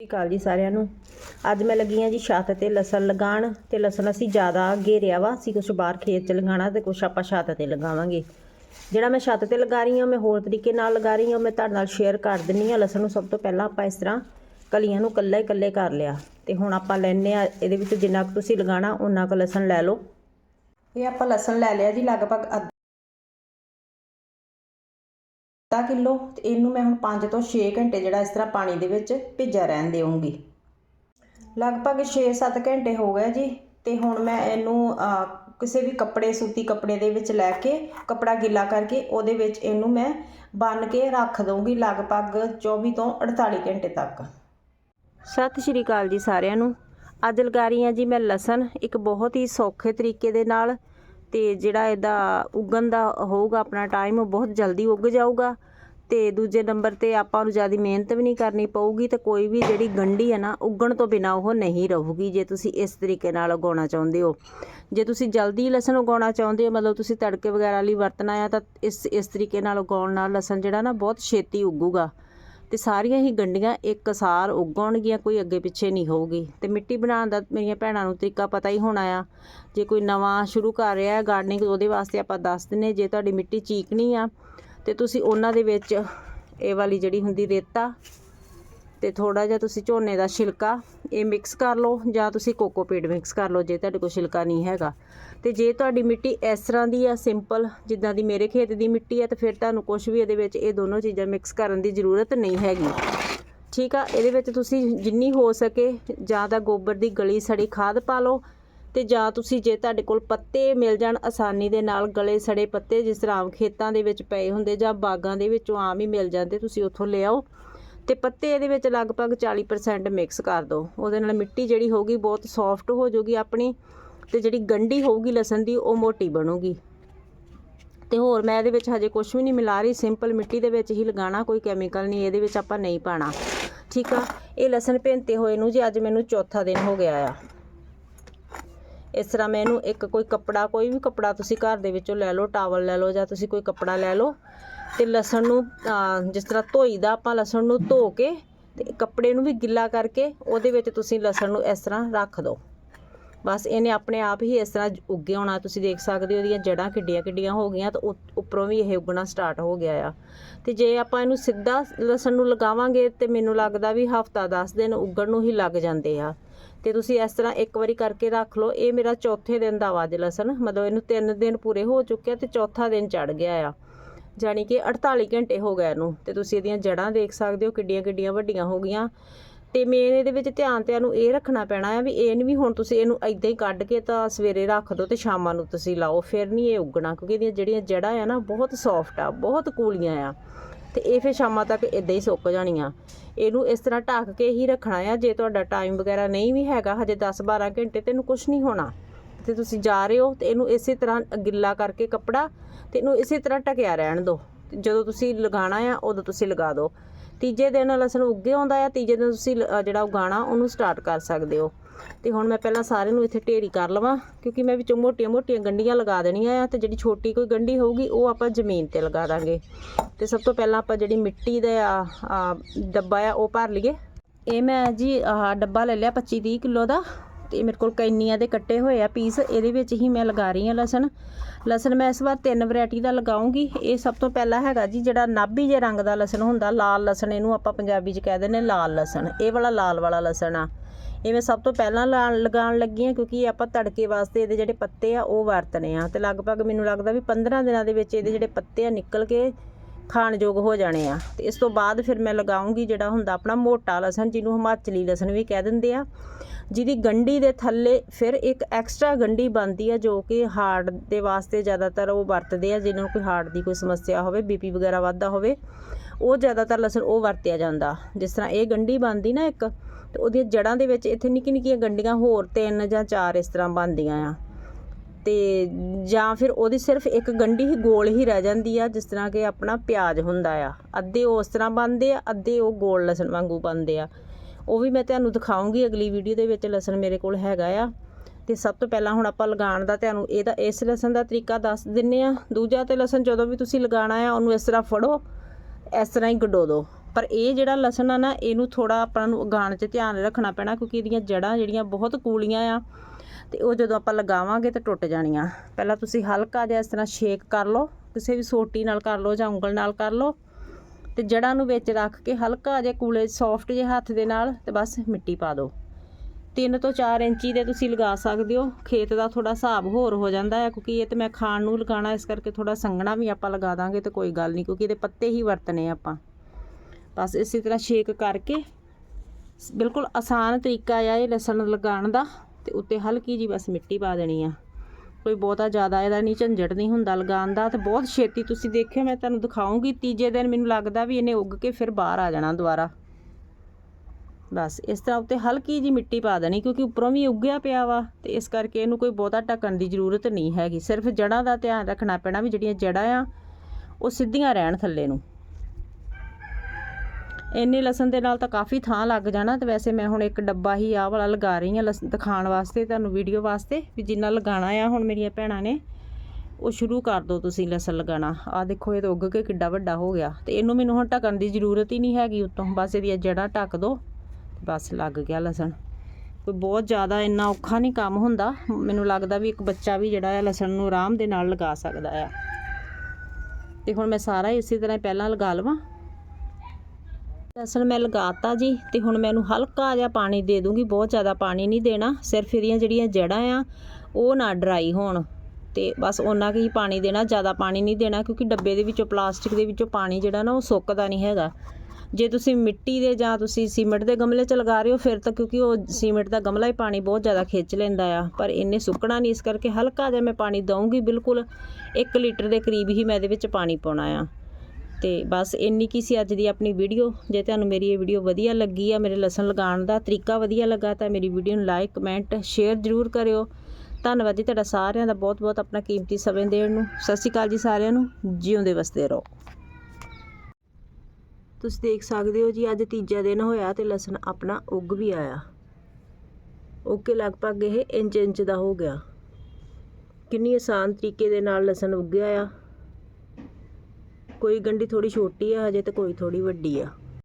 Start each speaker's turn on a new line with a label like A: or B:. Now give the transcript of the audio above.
A: ਸਤਿ ਸ਼੍ਰੀ ਅਕਾਲ ਜੀ ਸਾਰਿਆਂ ਨੂੰ। ਅੱਜ ਮੈਂ ਲੱਗੀ ਹਾਂ ਜੀ ਛੱਤ ਤੇ ਲਸਣ ਲਗਾਉਣ ਤੇ ਲਸਣ ਅਸੀਂ ਜ਼ਿਆਦਾ ਘੇਰਿਆ ਵਾ, ਅਸੀਂ ਕੁਝ ਬਾਹਰ ਖੇਤ ਚ ਲਗਾਉਣਾ ਤੇ ਕੁਝ ਆਪਾਂ ਛੱਤ ਤੇ ਲਗਾਵਾਂਗੇ। ਜਿਹੜਾ ਮੈਂ ਛੱਤ ਤੇ ਲਗਾ ਰਹੀ ਹਾਂ, ਮੈਂ ਹੋਰ ਤਰੀਕੇ ਨਾਲ ਲਗਾ ਰਹੀ ਹਾਂ, ਮੈਂ ਤੁਹਾਡੇ ਨਾਲ ਸ਼ੇਅਰ ਕਰ ਦਿੰਨੀ ਹਾਂ ਲਸਣ ਨੂੰ ਸਭ ਤੋਂ ਪਹਿਲਾਂ ਆਪਾਂ ਇਸ ਤਰ੍ਹਾਂ ਕਲੀਆਂ ਨੂੰ ਕੱਲਾ ਹੀ ਕੱਲੇ ਕਰ ਲਿਆ। ਤੇ ਹੁਣ ਆਪਾਂ ਲੈਣੇ ਆ ਇਹਦੇ ਵਿੱਚ ਜਿੰਨਾ ਕੁ ਤੁਸੀਂ ਲਗਾਉਣਾ ਉਹਨਾਂ ਕੁ ਲਸਣ ਲੈ ਲਓ। ਇਹ ਆਪਾਂ ਲਸਣ ਲੈ ਲਿਆ ਜੀ, ਲਗਭਗ ਅੱਧਾ ਅੱਧਾ ਕਿਲੋ ਤੇ ਇਹਨੂੰ ਮੈਂ ਹੁਣ 5 ਤੋਂ 6 ਘੰਟੇ ਜਿਹੜਾ ਇਸ ਤਰ੍ਹਾਂ ਪਾਣੀ ਦੇ ਵਿੱਚ ਭਿੱਜਾ ਰਹਿਣ ਦੇਵਾਂਗੀ। ਲਗਭਗ 6-7 ਘੰਟੇ ਹੋ ਗਏ ਜੀ, ਤੇ ਹੁਣ ਮੈਂ ਇਹਨੂੰ ਕਿਸੇ ਵੀ ਕੱਪੜੇ, ਸੂਤੀ ਕੱਪੜੇ ਦੇ ਵਿੱਚ ਲੈ ਕੇ, ਕੱਪੜਾ ਗਿੱਲਾ ਕਰਕੇ ਉਹਦੇ ਵਿੱਚ ਇਹਨੂੰ ਮੈਂ ਬੰਨ ਕੇ ਰੱਖ ਦਊਂਗੀ ਲਗਭਗ 24 ਤੋਂ 48 ਘੰਟੇ ਤੱਕ। ਸਤਿ ਸ਼੍ਰੀ ਅਕਾਲ ਜੀ ਸਾਰਿਆਂ ਨੂੰ। ਅੱਜ ਲਗਾ ਰਹੀ ਹਾਂ ਜੀ ਮੈਂ ਲਸਣ, ਇੱਕ ਬਹੁਤ ਹੀ ਸੌਖੇ ਤਰੀਕੇ ਦੇ ਨਾਲ ਅਤੇ ਜਿਹੜਾ ਇਹਦਾ ਉੱਗਣ ਦਾ ਹੋਊਗਾ ਆਪਣਾ ਟਾਈਮ ਉਹ ਬਹੁਤ ਜਲਦੀ ਉੱਗ ਜਾਊਗਾ। ਅਤੇ ਦੂਜੇ ਨੰਬਰ ਤੇ ਆਪਾਂ ਨੂੰ ਜ਼ਿਆਦਾ ਮਿਹਨਤ ਵੀ ਨਹੀਂ ਕਰਨੀ ਪਊਗੀ ਅਤੇ ਕੋਈ ਵੀ ਜਿਹੜੀ ਗੰਢੀ ਹੈ ਨਾ, ਉੱਗਣ ਤੋਂ ਬਿਨਾਂ ਉਹ ਨਹੀਂ ਰਹੂਗੀ, ਜੇ ਤੁਸੀਂ ਇਸ ਤਰੀਕੇ ਨਾਲ ਉਗਾਉਣਾ ਚਾਹੁੰਦੇ ਹੋ। ਜੇ ਤੁਸੀਂ ਜਲਦੀ ਲਸਣ ਉਗਾਉਣਾ ਚਾਹੁੰਦੇ ਹੋ, ਮਤਲਬ ਤੁਸੀਂ ਤੜਕੇ ਵਗੈਰਾ ਲਈ ਵਰਤਣਾ ਆ, ਤਾਂ ਇਸ ਇਸ ਤਰੀਕੇ ਨਾਲ ਉਗਾਉਣ ਨਾਲ ਲਸਣ ਜਿਹੜਾ ਨਾ ਬਹੁਤ ਛੇਤੀ ਉੱਗੂਗਾ। ਤੇ ਸਾਰੀਆਂ ਹੀ ਗੰਢੀਆਂ ਇੱਕ ਸਾਰ ਉਗਣਗੀਆਂ ਕੋਈ ਅੱਗੇ ਪਿੱਛੇ ਨਹੀਂ ਹੋਊਗੀ। ਤੇ ਮਿੱਟੀ ਬਣਾਉਣ ਦਾ ਮੇਰੀਆਂ ਭੈਣਾਂ ਨੂੰ ਤਰੀਕਾ ਪਤਾ ਹੀ ਹੋਣਾ ਆ। ਜੇ ਕੋਈ ਨਵਾਂ ਸ਼ੁਰੂ ਕਰ ਰਿਹਾ ਹੈ ਗਾਰਡਨਿੰਗ, ਉਹਦੇ ਵਾਸਤੇ ਆਪਾਂ ਦੱਸ ਦਿੰਨੇ ਜੇ ਤੁਹਾਡੀ ਮਿੱਟੀ ਚੀਕਣੀ ਆ, ਤੇ ਤੁਸੀਂ ਉਹਨਾਂ ਦੇ ਵਿੱਚ ਇਹ ਵਾਲੀ ਜਿਹੜੀ ਹੁੰਦੀ ਰੇਤਾ ਤੇ ਥੋੜਾ ਜਿਹਾ ਤੁਸੀਂ ਝੋਨੇ ਦਾ ਛਿਲਕਾ ਇਹ ਮਿਕਸ ਕਰ ਲਓ ਜਾਂ ਤੁਸੀਂ ਕੋਕੋਪੀਟ ਮਿਕਸ ਕਰ ਲਓ, ਜੇ ਤੁਹਾਡੇ ਕੋਲ ਛਿਲਕਾ ਨਹੀਂ ਹੈਗਾ। ਤੇ ਜੇ ਤੁਹਾਡੀ ਮਿੱਟੀ ਇਸ ਤਰ੍ਹਾਂ ਦੀ ਆ ਸਿੰਪਲ ਜਿੱਦਾਂ ਦੀ ਮੇਰੇ ਖੇਤ ਦੀ ਮਿੱਟੀ ਆ, ਤਾਂ ਫਿਰ ਤੁਹਾਨੂੰ ਕੁਝ ਵੀ ਇਹਦੇ ਵਿੱਚ ਇਹ ਦੋਨੋਂ ਚੀਜ਼ਾਂ ਮਿਕਸ ਕਰਨ ਦੀ ਜ਼ਰੂਰਤ ਨਹੀਂ ਹੈਗੀ। ਠੀਕ ਆ? ਇਹਦੇ ਵਿੱਚ ਤੁਸੀਂ ਜਿੰਨੀ ਹੋ ਸਕੇ ਜਾਂ ਤਾਂ ਗੋਬਰ ਦੀ ਗਲੀ ਸੜੀ ਖਾਦ ਪਾ ਲਓ ਤੇ ਜਾਂ ਤੁਸੀਂ ਜੇ ਤੁਹਾਡੇ ਕੋਲ ਪੱਤੇ ਮਿਲ ਜਾਣ ਆਸਾਨੀ ਦੇ ਨਾਲ ਗਲੇ ਸੜੇ ਪੱਤੇ ਜਿਸ ਤਰ੍ਹਾਂ ਆਮ ਖੇਤਾਂ ਦੇ ਵਿੱਚ ਪਏ ਹੁੰਦੇ ਜਾਂ ਬਾਗਾਂ ਦੇ ਵਿੱਚੋਂ ਆਮ ਹੀ ਮਿਲ ਜਾਂਦੇ, ਤੁਸੀਂ ਉੱਥੋਂ ਲਿਆਓ ਤੇ ਪੱਤੇ ਇਹਦੇ ਵਿੱਚ ਲਗਭਗ 40% ਮਿਕਸ ਕਰ ਦਿਓ। ਉਹਦੇ ਨਾਲ ਮਿੱਟੀ ਜਿਹੜੀ ਹੋਊਗੀ ਬਹੁਤ ਸੌਫਟ ਹੋ ਜਾਊਗੀ ਆਪਣੀ ਤੇ ਜਿਹੜੀ ਗੰਢੀ ਹੋਊਗੀ ਲਸਣ ਦੀ, ਉਹ ਮੋਟੀ ਬਣੂਗੀ। ਤੇ ਹੋਰ ਮੈਂ ਇਹਦੇ ਵਿੱਚ ਹਜੇ ਕੁਝ ਵੀ ਨਹੀਂ ਮਿਲਾ ਰਹੀ ਸਿੰਪਲ ਮਿੱਟੀ ਦੇ ਵਿੱਚ ਹੀ ਲਗਾਉਣਾ, ਕੋਈ ਕੈਮੀਕਲ ਨਹੀਂ, ਇਹਦੇ ਵਿੱਚ ਆਪਾਂ ਨਹੀਂ ਪਾਣਾ ਠੀਕ ਆ? ਇਹ ਲਸਣ ਭਿੰਤੇ ਹੋਏ ਨੂੰ ਜੀ, ਅੱਜ ਮੈਨੂੰ ਚੌਥਾ ਦਿਨ ਹੋ ਗਿਆ ਆ। ਇਸ ਤਰ੍ਹਾਂ ਮੈਂ ਇਹਨੂੰ ਇੱਕ ਕੋਈ ਕੱਪੜਾ, ਕੋਈ ਵੀ ਕੱਪੜਾ ਤੁਸੀਂ ਘਰ ਦੇ ਵਿੱਚੋਂ ਲੈ ਲਓ, ਟਾਵਲ ਲੈ ਲਓ ਜਾਂ ਤੁਸੀਂ ਕੋਈ ਕੱਪੜਾ ਲੈ ਲਓ। ਤੇ ਲਸਣ ਨੂੰ ਜਿਸ ਤਰ੍ਹਾਂ ਧੋਈਦਾ ਆਪਾਂ ਲਸਣ ਨੂੰ ਧੋ ਕੇ ਤੇ ਕੱਪੜੇ ਨੂੰ ਵੀ ਗਿੱਲਾ ਕਰਕੇ ਉਹਦੇ ਵਿੱਚ ਤੁਸੀਂ ਲਸਣ ਨੂੰ ਇਸ ਤਰ੍ਹਾਂ ਰੱਖ ਦਿਓ। ਬਸ ਇਹਨੇ ਆਪਣੇ ਆਪ ਹੀ ਇਸ ਤਰ੍ਹਾਂ ਉੱਗੇ ਹੋਣਾ। ਤੁਸੀਂ ਦੇਖ ਸਕਦੇ ਹੋ ਇਹਦੀਆਂ ਜੜਾਂ ਕਿੱਡੀਆਂ ਕਿੱਡੀਆਂ ਹੋ ਗਈਆਂ ਤਾਂ ਉੱਪਰੋਂ ਵੀ ਇਹ ਉੱਗਣਾ ਸਟਾਰਟ ਹੋ ਗਿਆ ਆ। ਤੇ ਜੇ ਆਪਾਂ ਇਹਨੂੰ ਸਿੱਧਾ ਲਸਣ ਨੂੰ ਲਗਾਵਾਂਗੇ ਤੇ ਮੈਨੂੰ ਲੱਗਦਾ ਵੀ ਹਫਤਾ 10 ਦਿਨ ਉੱਗਣ ਨੂੰ ਹੀ ਲੱਗ ਜਾਂਦੇ ਆ। ਤੇ ਤੁਸੀਂ ਇਸ ਤਰ੍ਹਾਂ ਇੱਕ ਵਾਰੀ ਕਰਕੇ ਰੱਖ ਲਓ। ਇਹ ਮੇਰਾ ਚੌਥੇ ਦਿਨ ਦਾ ਵਾਜ ਲਸਣ। ਮਤਲਬ ਇਹਨੂੰ 3 ਦਿਨ ਪੂਰੇ ਹੋ ਚੁੱਕੇ ਆ ਤੇ ਚੌਥਾ ਦਿਨ ਚੜ ਗਿਆ ਆ। ਜਾਣੀ ਕਿ 48 ਘੰਟੇ ਹੋ ਗਏ ਇਹਨੂੰ ਤੇ ਤੁਸੀਂ ਇਹਦੀਆਂ ਜੜਾਂ ਦੇਖ ਸਕਦੇ ਹੋ ਕਿੱਡੀਆਂ ਕਿੱਡੀਆਂ ਵੱਡੀਆਂ ਹੋ ਗਈਆਂ। ਤੇ ਮੇਨ ਇਹਦੇ ਵਿੱਚ ਧਿਆਨ ਤੇ ਇਹਨੂੰ ਇਹ ਰੱਖਣਾ ਪੈਣਾ ਆ ਵੀ ਇਹ ਨਹੀਂ ਵੀ ਹੁਣ ਤੁਸੀਂ ਇਹਨੂੰ ਐਦਾਂ ਹੀ ਕੱਢ ਕੇ ਤਾਂ ਸਵੇਰੇ ਰੱਖ ਦਿਓ ਤੇ ਸ਼ਾਮਾਂ ਨੂੰ ਤੁਸੀਂ ਲਾਓ, ਫਿਰ ਨਹੀਂ ਇਹ ਉੱਗਣਾ ਕਿਉਂਕਿ ਇਹਦੀਆਂ ਜਿਹੜੀਆਂ ਜੜਾਂ ਆ ਨਾ ਬਹੁਤ ਸੌਫਟ ਆ, ਬਹੁਤ ਕੂਲੀਆਂ ਆ। ਤੇ ਇਹ ਫਿਰ ਸ਼ਾਮਾਂ ਤੱਕ ਇਦਾਂ ਹੀ ਸੁੱਕ ਜਾਣੀਆਂ। ਇਹਨੂੰ ਇਸ ਤਰ੍ਹਾਂ ਢੱਕ ਕੇ ਹੀ ਰੱਖਣਾ ਆ, ਜੇ ਤੁਹਾਡਾ ਟਾਈਮ ਵਗੈਰਾ ਨਹੀਂ ਵੀ ਹੈਗਾ ਹਜੇ 10 12 ਘੰਟੇ ਤੇ ਇਹਨੂੰ ਕੁਝ ਨਹੀਂ ਹੋਣਾ। ਤੇ ਤੁਸੀਂ ਜਾ ਰਹੇ ਹੋ ਤੇ ਇਹਨੂੰ ਇਸੇ ਤਰ੍ਹਾਂ ਗਿੱਲਾ ਕਰਕੇ ਕੱਪੜਾ ਤੇ ਇਹਨੂੰ ਇਸੇ ਤਰ੍ਹਾਂ ਢਕਿਆ ਰਹਿਣ ਦਿਓ। ਤੇ ਜਦੋਂ ਤੁਸੀਂ ਲਗਾਉਣਾ ਆ, ਉਦੋਂ ਤੁਸੀਂ ਲਗਾ ਦਿਓ। ਤੀਜੇ ਦਿਨ ਲਸਣ ਉੱਗੇ ਆਉਂਦਾ ਆ, ਤੀਜੇ ਦਿਨ ਤੁਸੀਂ ਲ- ਜਿਹੜਾ ਉਗਾਣਾ ਉਹਨੂੰ ਸਟਾਰਟ ਕਰ ਸਕਦੇ ਹੋ। ਤੇ ਹੁਣ ਮੈਂ ਪਹਿਲਾਂ ਸਾਰੇ ਨੂੰ ਇੱਥੇ ਢੇਰੀ ਕਰ ਲਵਾਂ, ਕਿਉਂਕਿ ਮੈਂ ਵਿੱਚੋਂ ਮੋਟੀਆਂ-ਮੋਟੀਆਂ ਗੰਢੀਆਂ ਲਗਾ ਦੇਣੀਆਂ ਆ, ਤੇ ਜਿਹੜੀ ਛੋਟੀ ਕੋਈ ਗੰਢੀ ਹੋਊਗੀ, ਉਹ ਆਪਾਂ ਜ਼ਮੀਨ ਤੇ ਲਗਾ ਦਾਂਗੇ। ਤੇ ਸਭ ਤੋਂ ਪਹਿਲਾਂ ਆਪਾਂ ਜਿਹੜੀ ਮਿੱਟੀ ਦਾ ਆ ਡੱਬਾ ਆ, ਉਹ ਭਰ ਲਈਏ। ਇਹ ਮੈਂ ਜੀ, ਆਹ, ਡੱਬਾ ਲੈ ਲਿਆ 25 30 ਕਿਲੋ ਦਾ। ਤੇ ਮੇਰੇ ਕੋਲ ਕੈਨੀਆਂ ਦੇ ਕੱਟੇ ਹੋਏ ਆ ਪੀਸ, ਇਹਦੇ ਵਿੱਚ ਹੀ ਮੈਂ ਲਗਾ ਰਹੀ ਹਾਂ ਲਸਣ। ਲਸਣ ਮੈਂ ਇਸ ਵਾਰ ਤਿੰਨ ਵੈਰਾਈਟੀ ਦਾ ਲਗਾਉਂਗੀ। ਇਹ ਸਭ ਤੋਂ ਪਹਿਲਾਂ ਹੈਗਾ ਜੀ, ਜਿਹੜਾ ਨਾਭੀ ਜੇ ਰੰਗ ਦਾ ਲਸਣ ਹੁੰਦਾ, ਲਾਲ ਲਸਣ ਇਹਨੂੰ ਆਪਾਂ ਪੰਜਾਬੀ 'ਚ ਕਹਿ ਦਿੰਦੇ ਲਾਲ ਲਸਣ। ਇਹ ਵਾਲਾ ਲਾਲ ਵਾਲਾ ਲਸਣ ਆ। ਇਹ ਮੈਂ ਸਭ ਤੋਂ ਪਹਿਲਾਂ ਲਾ- ਲਗਾਉਣ ਲੱਗੀ ਹਾਂ ਕਿਉਂਕਿ ਇਹ ਆਪਾਂ ਤੜਕੇ ਵਾਸਤੇ ਇਹਦੇ ਜਿਹੜੇ ਪੱਤੇ ਆ, ਉਹ ਵਰਤਨੇ ਆ। ਤੇ ਲਗਭਗ ਮੈਨੂੰ ਲੱਗਦਾ ਵੀ 15 ਦਿਨਾਂ ਦੇ ਵਿੱਚ ਇਹਦੇ ਜਿਹੜੇ ਪੱਤੇ ਆ, ਨਿਕਲ ਕੇ ਖਾਣਯੋਗ ਹੋ ਜਾਣੇ ਆ। ਤੇ ਇਸ ਤੋਂ ਬਾਅਦ ਫਿਰ ਮੈਂ ਲਗਾਉਂਗੀ ਜਿਹੜਾ ਹੁੰਦਾ ਆਪਣਾ ਮੋਟਾ ਲਸਣ, ਜਿਹਨੂੰ ਹਿਮਾਚਲੀ ਲਸਣ ਵੀ ਕਹਿ ਦਿੰਦੇ ਆ। ਜਿਹਦੀ ਗੰਢੀ ਦੇ ਥੱਲੇ ਫਿਰ ਇੱਕ ਐਕਸਟਰਾ ਗੰਢੀ ਬਣਦੀ ਆ ਜੋ ਕਿ ਹਾਰਟ ਦੇ ਵਾਸਤੇ ਜ਼ਿਆਦਾਤਰ ਉਹ ਵਰਤਦੇ ਆ, ਜਿਹਨਾਂ ਨੂੰ ਕੋਈ ਹਾਰਟ ਦੀ ਕੋਈ ਸਮੱਸਿਆ ਹੋਵੇ ਬੀਪੀ ਵਗੈਰਾ ਵੱਧਦਾ ਹੋਵੇ, ਉਹ ਜ਼ਿਆਦਾਤਰ ਲਸਣ ਉਹ ਵਰਤਿਆ ਜਾਂਦਾ। ਜਿਸ ਤਰ੍ਹਾਂ ਇਹ ਗੰਢੀ ਬਣਦੀ ਨਾ ਇੱਕ, ਤੇ ਉਹਦੀਆਂ ਜੜਾਂ ਦੇ ਵਿੱਚ ਇੱਥੇ ਨਿੱਕੀ ਨਿੱਕੀਆਂ ਗੰਢੀਆਂ ਹੋਰ ਤਿੰਨ ਜਾਂ ਚਾਰ ਇਸ ਤਰ੍ਹਾਂ ਬਣਦੀਆਂ ਆ। ਤੇ ਜਾਂ ਫਿਰ ਉਹਦੀ ਸਿਰਫ ਇੱਕ ਗੰਢੀ ਹੀ ਗੋਲ ਹੀ ਰਹਿ ਜਾਂਦੀ ਆ, ਜਿਸ ਤਰ੍ਹਾਂ ਕਿ ਆਪਣਾ ਪਿਆਜ਼ ਹੁੰਦਾ ਆ। ਅੱਧੇ ਉਹ ਉਸ ਤਰ੍ਹਾਂ ਬਣਦੇ ਆ, ਅੱਧੇ ਉਹ ਗੋਲ ਲਸਣ ਵਾਂਗੂ ਬਣਦੇ ਆ। ਉਹ ਵੀ ਮੈਂ ਤੁਹਾਨੂੰ ਦਿਖਾਉਂਗੀ ਅਗਲੀ ਵੀਡੀਓ ਦੇ ਵਿੱਚ ਲਸਣ ਮੇਰੇ ਕੋਲ ਹੈਗਾ ਆ। ਤੇ ਸਭ ਤੋਂ ਪਹਿਲਾਂ ਹੁਣ ਆਪਾਂ ਲਗਾਉਣ ਦਾ ਤੁਹਾਨੂੰ ਇਹਦਾ ਇਸ ਲਸਣ ਦਾ ਤਰੀਕਾ ਦੱਸ ਦਿੰਨੇ ਆ। ਦੂਜਾ ਤੇ ਲਸਣ ਜਦੋਂ ਵੀ ਤੁਸੀਂ ਲਗਾਉਣਾ ਆ, ਉਹਨੂੰ ਇਸ ਤਰ੍ਹਾਂ ਫੜੋ, ਇਸ ਤਰ੍ਹਾਂ ਹੀ ਗਡੋ ਦਿਓ ਪਰ ਇਹ ਜਿਹੜਾ ਲਸਣ ਆ ਨਾ, ਇਹਨੂੰ ਥੋੜਾ ਆਪਾਂ ਨੂੰ ਉਗਾਉਣ 'ਚ ਧਿਆਨ ਰੱਖਣਾ ਪੈਣਾ ਕਿਉਂਕਿ ਇਹਦੀਆਂ ਜੜਾਂ ਜਿਹੜੀਆਂ ਬਹੁਤ ਕੂਲੀਆਂ ਆ, ਤੇ ਉਹ ਜਦੋਂ ਆਪਾਂ ਲਗਾਵਾਂਗੇ ਤੇ ਟੁੱਟ ਜਾਣੀਆਂ। ਪਹਿਲਾਂ ਤੁਸੀਂ ਹਲਕਾ ਜਿਹਾ ਇਸ ਤਰ੍ਹਾਂ ਸ਼ੇਕ ਕਰ ਲਓ, ਕਿਸੇ ਵੀ ਸੋਟੀ ਨਾਲ ਕਰ ਲਓ ਜਾਂ ਉਂਗਲ ਨਾਲ ਕਰ ਲਓ। ਤੇ ਜੜਾਂ ਨੂੰ ਵਿੱਚ ਰੱਖ ਕੇ ਹਲਕਾ ਜਿਹਾ ਕੂਲੇ ਸੌਫਟ ਜਿਹੇ ਹੱਥ ਦੇ ਨਾਲ ਤੇ ਬਸ ਮਿੱਟੀ ਪਾ ਦਿਓ। 3 ਤੋਂ 4 ਇੰਚੀ ਦੇ ਤੁਸੀਂ ਲਗਾ ਸਕਦੇ ਹੋ। ਖੇਤ ਦਾ ਥੋੜਾ ਹਿਸਾਬ ਹੋਰ ਹੋ ਜਾਂਦਾ ਹੈ ਕਿਉਂਕਿ ਇਹ ਤੇ ਮੈਂ ਖਾਣ ਨੂੰ ਲਗਾਉਣਾ, ਇਸ ਕਰਕੇ ਥੋੜਾ ਸੰਘਣਾ ਵੀ ਆਪਾਂ ਲਗਾ ਦਾਂਗੇ ਤੇ ਕੋਈ ਗੱਲ ਨਹੀਂ ਕਿਉਂਕਿ ਇਹਦੇ ਪੱਤੇ ਹੀ ਵਰਤਨੇ ਆਪਾਂ। ਬਸ ਇਸੇ ਤਰ੍ਹਾਂ ਸ਼ੇਕ ਕਰਕੇ ਬਿਲਕੁਲ ਆਸਾਨ ਤਰੀਕਾ ਆ ਇਹ ਲਸਣ ਲਗਾਉਣ ਦਾ ਤੇ ਉੱਤੇ ਹਲਕੀ ਜੀ ਬਸ ਮਿੱਟੀ ਪਾ ਦੇਣੀ ਆ। ਕੋਈ ਬਹੁਤਾ ਜ਼ਿਆਦਾ ਇਹਦਾ ਨਹੀਂ ਝੰਜਟ ਨਹੀਂ ਹੁੰਦਾ ਲਗਾਉਣ ਦਾ ਤੇ ਬਹੁਤ ਛੇਤੀ ਤੁਸੀਂ ਦੇਖਿਓ, ਮੈਂ ਤੁਹਾਨੂੰ ਦਿਖਾਉਂਗੀ ਤੀਜੇ ਦਿਨ ਮੈਨੂੰ ਲੱਗਦਾ ਵੀ ਇਹਨੇ ਉੱਗ ਕੇ ਫਿਰ ਬਾਹਰ ਆ ਜਾਣਾ ਦੁਬਾਰਾ। ਬਸ, ਇਸ ਤਰ੍ਹਾਂ ਉੱਤੇ ਹਲਕੀ ਜੀ ਮਿੱਟੀ ਪਾ ਦੇਣੀ ਕਿਉਂਕਿ ਉੱਪਰੋਂ ਵੀ ਉੱਗਿਆ ਪਿਆ ਵਾ ਤੇ ਇਸ ਕਰਕੇ ਇਹਨੂੰ ਕੋਈ ਬਹੁਤਾ ਢੱਕਣ ਦੀ ਜ਼ਰੂਰਤ ਨਹੀਂ ਹੈਗੀ। ਸਿਰਫ ਜੜਾਂ ਦਾ ਧਿਆਨ ਰੱਖਣਾ ਪੈਣਾ ਵੀ ਜਿਹੜੀਆਂ ਜੜਾਂ ਆ, ਉਹ ਸਿੱਧੀਆਂ ਰਹਿਣ ਥੱਲੇ ਨੂੰ। ਇੰਨੇ ਲਸਣ ਦੇ ਨਾਲ ਤਾਂ ਕਾਫੀ ਥਾਂ ਲੱਗ ਜਾਣਾ ਤੇ ਵੈਸੇ ਮੈਂ ਹੁਣ ਇੱਕ ਡੱਬਾ ਹੀ ਆਹ ਵਾਲਾ ਲਗਾ ਰਹੀ ਹਾਂ ਲਸਣ ਦਿਖਾਉਣ ਵਾਸਤੇ, ਤੁਹਾਨੂੰ ਵੀਡੀਓ ਵਾਸਤੇ, ਵੀ ਜਿੰਨਾ ਲਗਾਣਾ ਆ ਹੁਣ ਮੇਰੀਆਂ ਭੈਣਾਂ ਨੇ, ਉਹ ਸ਼ੁਰੂ ਕਰ ਦਿਓ ਤੁਸੀਂ ਲਸਣ ਲਗਾਣਾ ਆ ਦੇਖੋ, ਇਹ ਤਾਂ ਉੱਗ ਕੇ ਕਿੱਡਾ ਵੱਡਾ ਹੋ ਗਿਆ। ਤੇ ਇਹਨੂੰ ਮੈਨੂੰ ਹੁਣ ਢੱਕਣ ਦੀ ਜ਼ਰੂਰਤ ਹੀ ਨਹੀਂ ਹੈਗੀ ਉੱਤੋਂ। ਬਸ ਇਹਦੀਆਂ ਜੜ੍ਹਾਂ ਢੱਕ ਦਿਓ ਬਸ ਲੱਗ ਗਿਆ ਲਸਣ। ਕੋਈ ਬਹੁਤ ਜ਼ਿਆਦਾ ਇੰਨਾ ਔਖਾ ਨਹੀਂ ਕੰਮ ਹੁੰਦਾ। ਮੈਨੂੰ ਲੱਗਦਾ ਵੀ ਇੱਕ ਬੱਚਾ ਵੀ ਜਿਹੜਾ ਹੈ ਲਸਣ ਨੂੰ ਆਰਾਮ ਦੇ ਨਾਲ ਲਗਾ ਸਕਦਾ ਆ। ਤੇ ਹੁਣ ਮੈਂ ਸਾਰਾ ਇਸੇ ਤਰ੍ਹਾਂ ਪਹਿਲਾਂ ਲਗਾ ਲਵਾਂ। ਲਸਣ ਮੈਂ ਲਗਾਤਾ ਜੀ ਤੇ ਹੁਣ ਮੈਂ ਇਹਨੂੰ ਹਲਕਾ ਜਿਹਾ ਪਾਣੀ ਦੇ ਦੂੰਗੀ, ਬਹੁਤ ਜ਼ਿਆਦਾ ਪਾਣੀ ਨਹੀਂ ਦੇਣਾ। ਸਿਰਫ ਇਹਦੀਆਂ ਜਿਹੜੀਆਂ ਜੜ੍ਹਾਂ ਆ, ਉਹ ਨਾ ਡਰਾਈ ਹੋਣ। ਤੇ ਬਸ ਉਹਨਾਂ ਕੁ ਹੀ ਪਾਣੀ ਦੇਣਾ, ਜ਼ਿਆਦਾ ਪਾਣੀ ਨਹੀਂ ਦੇਣਾ, ਕਿਉਂਕਿ ਡੱਬੇ ਦੇ ਵਿੱਚੋਂ, ਪਲਾਸਟਿਕ ਦੇ ਵਿੱਚੋਂ ਪਾਣੀ ਜਿਹੜਾ ਨਾ, ਉਹ ਸੁੱਕਦਾ ਨਹੀਂ ਹੈਗਾ। ਜੇ ਤੁਸੀਂ ਮਿੱਟੀ ਦੇ ਜਾਂ ਤੁਸੀਂ ਸੀਮੈਂਟ ਦੇ ਗਮਲੇ 'ਚ ਲਗਾ ਰਹੇ ਹੋ, ਫਿਰ ਤਾਂ ਕਿਉਂਕਿ ਉਹ ਸੀਮੈਂਟ ਦਾ ਗਮਲਾ ਹੀ ਪਾਣੀ ਬਹੁਤ ਜ਼ਿਆਦਾ ਖਿੱਚ ਲੈਂਦਾ ਆ। ਪਰ ਇਹਨੇ ਸੁੱਕਣਾ ਨਹੀਂ, ਇਸ ਕਰਕੇ ਹਲਕਾ ਜਿਹਾ ਮੈਂ ਪਾਣੀ ਦਊਂਗੀ, ਬਿਲਕੁਲ 1 ਲੀਟਰ ਦੇ ਕਰੀਬ ਹੀ ਮੈਂ ਇਹਦੇ ਵਿੱਚ ਪਾਣੀ ਪਾਉਣਾ ਆ। ਤੇ ਬਸ ਇੰਨੀ ਕੀ ਸੀ ਅੱਜ ਦੀ ਆਪਣੀ ਵੀਡੀਓ। ਜੇ ਤੁਹਾਨੂੰ ਮੇਰੀ ਇਹ ਵੀਡੀਓ ਵਧੀਆ ਲੱਗੀ ਆ, ਮੇਰੇ ਲਸਣ ਲਗਾਉਣ ਦਾ ਤਰੀਕਾ ਵਧੀਆ ਲੱਗਾ, ਤਾਂ ਮੇਰੀ ਵੀਡੀਓ ਨੂੰ ਲਾਈਕ, ਕਮੈਂਟ, ਸ਼ੇਅਰ ਜ਼ਰੂਰ ਕਰਿਓ। ਧੰਨਵਾਦ ਜੀ ਤੁਹਾਡਾ ਸਾਰਿਆਂ ਦਾ ਬਹੁਤ ਬਹੁਤ ਆਪਣਾ ਕੀਮਤੀ ਸਮਾਂ ਦੇਣ ਨੂੰ। ਸਤਿ ਸ਼੍ਰੀ ਅਕਾਲ ਜੀ ਸਾਰਿਆਂ ਨੂੰ। ਜਿਉਂਦੇ ਵਸਦੇ ਰਹੋ। ਤੁਸੀਂ ਦੇਖ ਸਕਦੇ ਹੋ ਜੀ, ਅੱਜ ਤੀਜਾ ਦਿਨ ਹੋਇਆ ਤੇ ਲਸਣ ਆਪਣਾ ਉੱਗ ਵੀ ਆਇਆ। ਉੱਗ ਕੇ ਲਗਭਗ ਇਹ ਇੰਚ ਇੰਚ ਦਾ ਹੋ ਗਿਆ। ਕਿੰਨੀ ਆਸਾਨ ਤਰੀਕੇ ਦੇ ਨਾਲ ਲਸਣ ਉੱਗਿਆ ਆ। ਕੋਈ ਗੰਢੀ ਥੋੜੀ ਛੋਟੀ ਆ ਹਜੇ ਤੇ ਕੋਈ ਥੋੜੀ ਵੱਡੀ ਆ।